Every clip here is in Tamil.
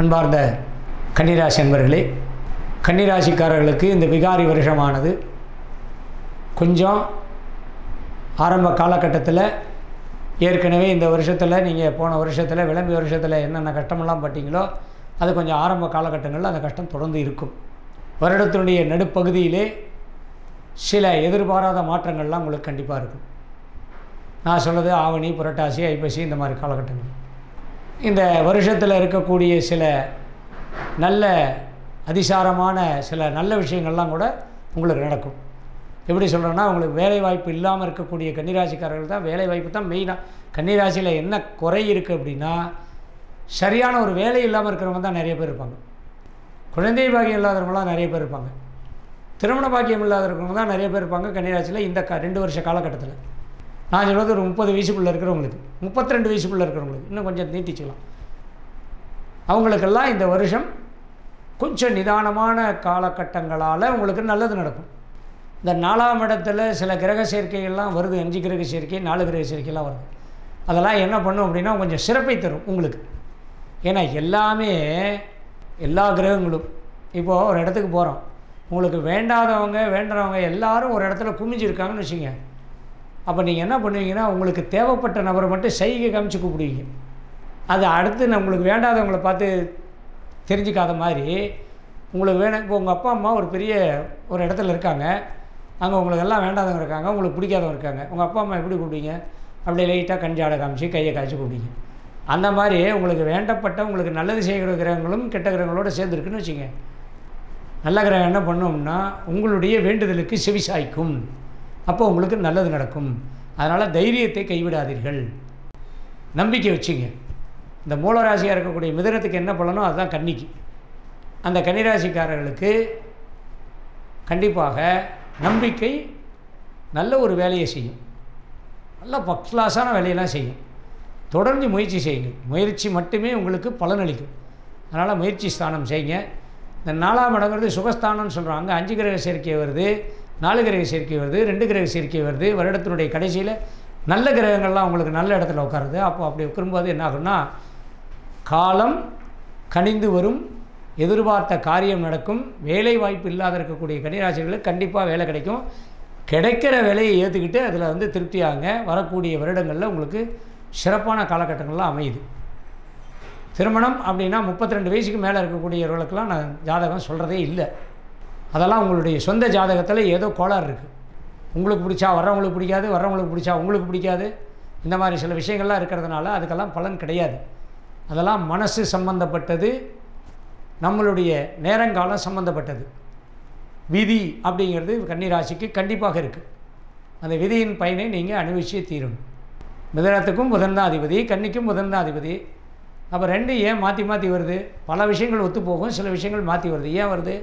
அன்பார்ந்த கன்னிராசி அன்பர்களே கன்னிராசிக்காரர்களுக்கு இந்த விகாரி வருஷமானது கொஞ்சம் ஆரம்ப காலகட்டத்தில் ஏற்கனவே இந்த வருஷத்தில் நீங்கள் போன வருஷத்தில் விளம்பி வருஷத்தில் என்னென்ன கஷ்டமெல்லாம் பட்டீங்களோ அது கொஞ்சம் ஆரம்ப காலகட்டங்களில் அந்த கஷ்டம் தொடர்ந்து இருக்கும். வருடத்தினுடைய நடுப்பகுதியிலே சில எதிர்பாராத மாற்றங்கள்லாம் உங்களுக்கு கண்டிப்பாக இருக்கும். நான் சொல்கிறது ஆவணி புரட்டாசி ஐப்பசி இந்த மாதிரி காலகட்டங்கள். இந்த வருஷத்தில் இருக்கக்கூடிய சில நல்ல அதிசாரமான சில நல்ல விஷயங்கள்லாம் கூட உங்களுக்கு நடக்கும். எப்படி சொல்கிறேன்னா உங்களுக்கு வேலைவாய்ப்பு இல்லாமல் இருக்கக்கூடிய கன்னிராசிக்காரர்கள் தான் வேலைவாய்ப்பு தான் மெயினாக கன்னிராசியில் என்ன குறை இருக்குது அப்படின்னா சரியான ஒரு வேலை இல்லாமல் இருக்கிறவங்க தான் நிறைய பேர் இருப்பாங்க. குழந்தை பாக்கியம் இல்லாதவங்களாம் நிறைய பேர் இருப்பாங்க. திருமண பாக்கியம் இல்லாதவங்க தான் நிறைய பேர் இருப்பாங்க கன்னிராசியில் இந்த க ரெண்டு வருஷ காலகட்டத்தில். நான் சொல்கிறது ஒரு முப்பது வயசுக்குள்ளே இருக்கிறவங்களுக்கு முப்பத்தி ரெண்டு வயசுக்குள்ளே இருக்கிறவங்களுக்கு இன்னும் கொஞ்சம் நீட்டிச்சுக்கலாம். அவங்களுக்கெல்லாம் இந்த வருஷம் கொஞ்சம் நிதானமான காலகட்டங்களால் உங்களுக்கு நல்லது நடக்கும். இந்த நாலாம் இடத்துல சில கிரக சேர்க்கைகள்லாம் வருது அஞ்சு கிரக சேர்க்கை நாலு கிரக சேர்க்கைலாம் வருது. அதெல்லாம் என்ன பண்ணும் அப்படின்னா கொஞ்சம் சிறப்பை தரும் உங்களுக்கு. ஏன்னா எல்லாமே எல்லா கிரகங்களும். இப்போது ஒரு இடத்துக்கு போகிறோம் உங்களுக்கு வேண்டாதவங்க வேண்டுறவங்க எல்லாரும் ஒரு இடத்துல குமிஞ்சிருக்காங்கன்னு வச்சுங்க அப்போ நீங்கள் என்ன பண்ணுவீங்கன்னா உங்களுக்கு தேவைப்பட்ட நபரை மட்டும் சைகை காமிச்சு கூப்பிடுவீங்க. அது அடுத்து நம்மளுக்கு வேண்டாதவங்களை பார்த்து தெரிஞ்சுக்காத மாதிரி உங்களுக்கு வேணும் இப்போ உங்கள் அப்பா அம்மா ஒரு பெரிய ஒரு இடத்துல இருக்காங்க. அங்கே உங்களுக்கு எல்லாம் வேண்டாதவங்க இருக்காங்க உங்களுக்கு பிடிக்காதவங்க இருக்காங்க. உங்கள் அப்பா அம்மா எப்படி கூப்பிடுவீங்க? அப்படியே லைட்டாக கஞ்சாடை காமிச்சு கையை காய்ச்சி கூப்பிடுவீங்க. அந்த மாதிரி உங்களுக்கு வேண்டப்பட்ட உங்களுக்கு நல்லது செய்கிற கிரகங்களும் கெட்ட கிரகங்களோடு சேர்ந்துருக்குன்னு வச்சுங்க நல்ல கிரகம் என்ன பண்ணோம்னா உங்களுடைய வேண்டுதலுக்கு செவி சாய்க்கும் அப்போ உங்களுக்கு நல்லது நடக்கும். அதனால் தைரியத்தை கைவிடாதீர்கள். நம்பிக்கை வச்சுங்க. இந்த மூலராசியாக இருக்கக்கூடிய மிதனத்துக்கு என்ன பலனோ அதுதான் கன்னிக்கு. அந்த கன்னிராசிக்காரர்களுக்கு கண்டிப்பாக நம்பிக்கை நல்ல ஒரு வேலையை செய்யும். நல்ல ஃபஸ்ட் கிளாஸான வேலையெல்லாம் செய்யும். தொடர்ந்து முயற்சி செய்யுங்க. முயற்சி மட்டுமே உங்களுக்கு பலனளிக்கும் அதனால் முயற்சி ஸ்தானம் செய்யுங்க. இந்த நாலாம் இடங்கிறது சுகஸ்தானம்னு சொல்கிறாங்க அங்கே அஞ்சு கிரக சேர்க்கை வருது. நாலு கிரக சேர்க்கை வருது ரெண்டு கிரக சேர்க்கை வருது. வருடத்தினுடைய கடைசியில் நல்ல கிரகங்கள்லாம் உங்களுக்கு நல்ல இடத்துல உட்காருது. அப்போ அப்படி உட்காரும்போது என்ன ஆகும்னா காலம் கனிந்து வரும் எதிர்பார்த்த காரியம் நடக்கும் வேலை வாய்ப்பு இல்லாத இருக்கக்கூடிய கன்னிராசிகளுக்கு கண்டிப்பாக வேலை கிடைக்கும். கிடைக்கிற வேலையை ஏற்றுக்கிட்டு அதில் வந்து திருப்தியாங்க வரக்கூடிய வருடங்களில் உங்களுக்கு சிறப்பான காலகட்டங்கள்லாம் அமையுது. திருமணம் அப்படின்னா முப்பத்தி ரெண்டு வயசுக்கு மேலே இருக்கக்கூடியவர்களுக்கெல்லாம் நான் ஜாதகம் சொல்கிறதே இல்லை. அதெல்லாம் உங்களுடைய சொந்த ஜாதகத்தில் ஏதோ கோளாறு இருக்குது உங்களுக்கு பிடிச்சா வர்றவங்களுக்கு பிடிக்காது வர்றவங்களுக்கு பிடிச்சா உங்களுக்கு பிடிக்காது. இந்த மாதிரி சில விஷயங்கள்லாம் இருக்கிறதுனால அதுக்கெல்லாம் பலன் கிடையாது. அதெல்லாம் மனசு சம்பந்தப்பட்டது நம்மளுடைய நேரங்காலம் சம்பந்தப்பட்டது. விதி அப்படிங்கிறது கன்னிராசிக்கு கண்டிப்பாக இருக்குது அந்த விதியின் பயனை நீங்கள் அனுபவிச்சே தீரணும். மிதனத்துக்கும் புதன் தான் அதிபதி கன்னிக்கும் புதன் தான் அதிபதி. அப்போ ரெண்டு ஏன் மாற்றி மாற்றி வருது? பல விஷயங்கள் ஒத்து போகும் சில விஷயங்கள் மாற்றி வருது. ஏன் வருது?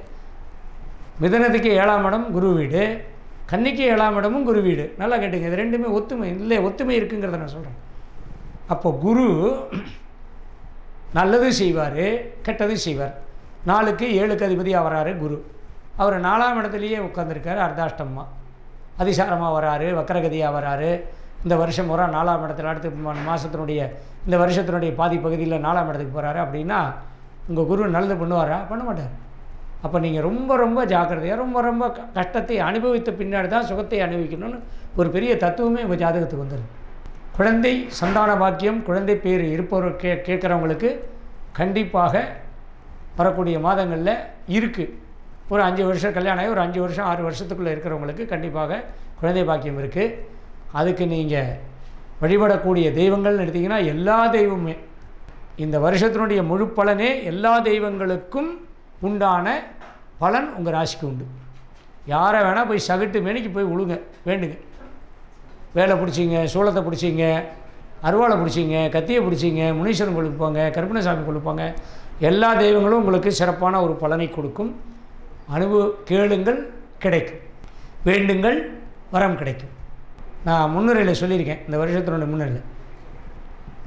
மிதனத்துக்கு ஏழாம் இடம் குரு வீடு கன்னிக்கு ஏழாம் இடமும் குரு வீடு. நல்லா கேட்டுங்க இது ரெண்டுமே ஒத்துமை இல்லை ஒத்துமை இருக்குங்கிறத நான் சொல்கிறேன் அப்போ குரு நல்லது செய்வார் கெட்டது செய்வார். நாலுக்கு ஏழுக்கு அதிபதியாக வராரு குரு. அவர் நாலாம் இடத்துலையே உட்காந்துருக்காரு அர்த்தாஷ்டமாக அதிசாரமாக வராரு வக்கரகதியாக வராரு. இந்த வருஷம் முறை நாலாம் இடத்துல அடுத்த மா- இந்த வருஷத்தினுடைய பாதி பகுதியில் நாலாம் இடத்துக்கு போகிறாரு அப்படின்னா உங்கள் குரு நல்லது பண்ணுவாரா? பண்ண மாட்டார். அப்போ நீங்கள் ரொம்ப ரொம்ப ஜாக்கிரதையாக ரொம்ப ரொம்ப க- கஷ்டத்தை அனுபவித்த பின்னாடி தான் சுகத்தை அனுபவிக்கணும்னு ஒரு பெரிய தத்துவமே உங்கள் ஜாதகத்துக்கு வந்துடும் குழந்தை சந்தான பாக்கியம் குழந்தை பேர் இருப்பவர் கே கேட்குறவங்களுக்கு கண்டிப்பாக வரக்கூடிய மாதங்களில் இருக்குது ஒரு அஞ்சு வருஷம் கல்யாணம் ஆகி ஒரு அஞ்சு வருஷம் ஆறு வருஷத்துக்குள்ளே இருக்கிறவங்களுக்கு கண்டிப்பாக குழந்தை பாக்கியம் இருக்குது அதுக்கு நீங்கள் வழிபடக்கூடிய தெய்வங்கள்னு எடுத்திங்கன்னா எல்லா தெய்வமுமே. இந்த வருஷத்தினுடைய முழு பலனே எல்லா தெய்வங்களுக்கும் உண்டான பலன் உங்கள் ராசிக்கு உண்டு. யாரை வேணால் போய் சகட்டு மேனிக்கு போய் விழுங்க வேண்டுங்க. வேலை பிடிச்சிங்க சூளத்தை பிடிச்சிங்க அருவாளை பிடிச்சிங்க கத்தியை பிடிச்சிங்க முனீஸ்வரன் கோயிலுக்கு போங்க கருப்பணசாமி கோயிலுக்கு போங்க. எல்லா தெய்வங்களும் உங்களுக்கு சிறப்பான ஒரு பலனை கொடுக்கும். அனுபவ கேளுங்கள் கிடைக்கும். வேண்டுங்கள் வரம் கிடைக்கும். நான் முன்னுரையில் சொல்லியிருக்கேன் இந்த வருஷத்தினுடைய முன்னுரையில்.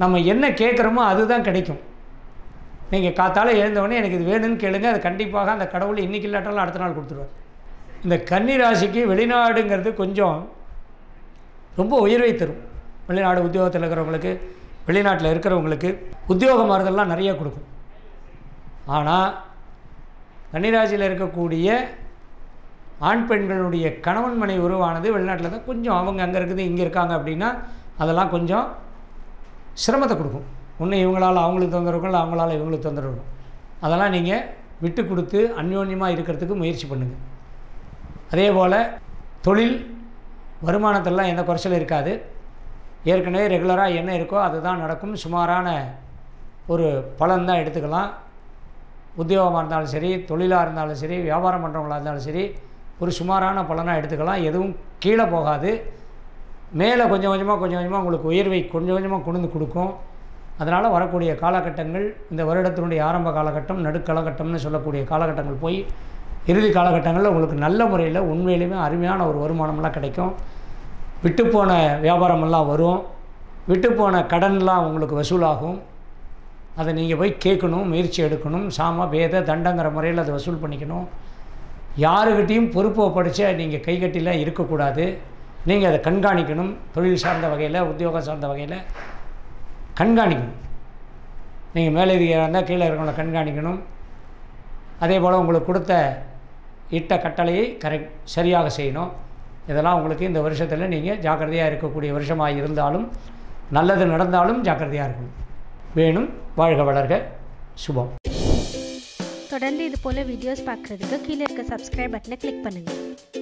நம்ம என்ன கேட்குறோமோ அதுதான் கிடைக்கும். நீங்கள் காத்தால எழுந்தவொடனே எனக்கு இது வேணும்னு கேளுங்க அது கண்டிப்பாக அந்த கடவுள் இன்றைக்கி இல்லாட்டாலும் அடுத்த நாள் கொடுத்துருவார். இந்த கன்னி ராசிக்கு வெளிநாடுங்கிறது கொஞ்சம் ரொம்ப உயர்வை தரும். வெளிநாடு உத்தியோகத்தில் இருக்கிறவங்களுக்கு வெளிநாட்டில் இருக்கிறவங்களுக்கு உத்தியோக மாறுதல்லாம் நிறைய கொடுக்கும். ஆனால் கன்னிராசியில் இருக்கக்கூடிய ஆண் பெண்களுடைய கணவன் மனை உருவானது வெளிநாட்டில் தான் கொஞ்சம் அவங்க அங்கே இருக்குது இங்கே இருக்காங்க அப்படின்னா அதெல்லாம் கொஞ்சம் சிரமத்தை கொடுக்கும். ஒன்று இவங்களால் அவங்களுக்கு தொந்தரவு இல்லை அவங்களால இவங்களுக்கு தொந்தரவு இருக்கும் அதெல்லாம் நீங்கள் விட்டு கொடுத்து அந்யோன்யமாக இருக்கிறதுக்கு முயற்சி பண்ணுங்கள் அதே போல் தொழில் வருமானத்திலலாம் எந்த குறைச்சலும் இருக்காது. ஏற்கனவே ரெகுலராக என்ன இருக்கோ அதுதான் நடக்கும். சுமாரான ஒரு பலன் தான் எடுத்துக்கலாம். உத்தியோகமாக இருந்தாலும் சரி தொழிலாக இருந்தாலும் சரி வியாபாரம் பண்ணுறவங்களா இருந்தாலும் சரி ஒரு சுமாரான பலனாக எடுத்துக்கலாம். எதுவும் கீழே போகாது. மேலே கொஞ்சம் கொஞ்சமாக கொஞ்சம் கொஞ்சமாக உங்களுக்கு உயர்வை கொஞ்சம் கொஞ்சமாக கொண்டு வந்து கொடுக்கும். அதனால் வரக்கூடிய காலகட்டங்கள் இந்த வருடத்தினுடைய ஆரம்ப காலகட்டம் நடுக்காலகட்டம்னு சொல்லக்கூடிய காலகட்டங்கள் போய் இறுதி காலகட்டங்களில் உங்களுக்கு நல்ல முறையில் உண்மையிலுமே அருமையான ஒரு வருமானம்லாம் கிடைக்கும். விட்டுப்போன வியாபாரமெல்லாம் வரும். விட்டுப்போன கடன்லாம் உங்களுக்கு வசூலாகும். அதை நீங்கள் போய் கேட்கணும் முயற்சி எடுக்கணும். சாம வேத தண்டங்கிற முறையில் அதை வசூல் பண்ணிக்கணும். யாருக்கிட்டேயும் பொறுப்பை படித்து நீங்கள் கைகட்டிலாம் இருக்கக்கூடாது. நீங்கள் அதை கண்காணிக்கணும். தொழில் சார்ந்த வகையில் உத்தியோகம் சார்ந்த வகையில். கண்காணிக்கணும். நீங்கள் மேலதிகாரம் இருந்தால் கீழே இருக்கவங்கள கண்காணிக்கணும். அதே போல் உங்களுக்கு கொடுத்த இட்ட கட்டளையை கரெக்ட் சரியாக செய்யணும். இதெல்லாம் உங்களுக்கு இந்த வருஷத்தில் நீங்கள் ஜாக்கிரதையாக இருக்கக்கூடிய வருஷமாக இருந்தாலும் நல்லது நடந்தாலும் ஜாக்கிரதையாக இருக்கணும். வேணும். வாழ்க வளர்க. சுபம். தொடர்ந்து இது போல் வீடியோஸ் பார்க்குறதுக்கு கீழே இருக்க சப்ஸ்கிரைப் பட்டனை கிளிக் பண்ணுங்கள்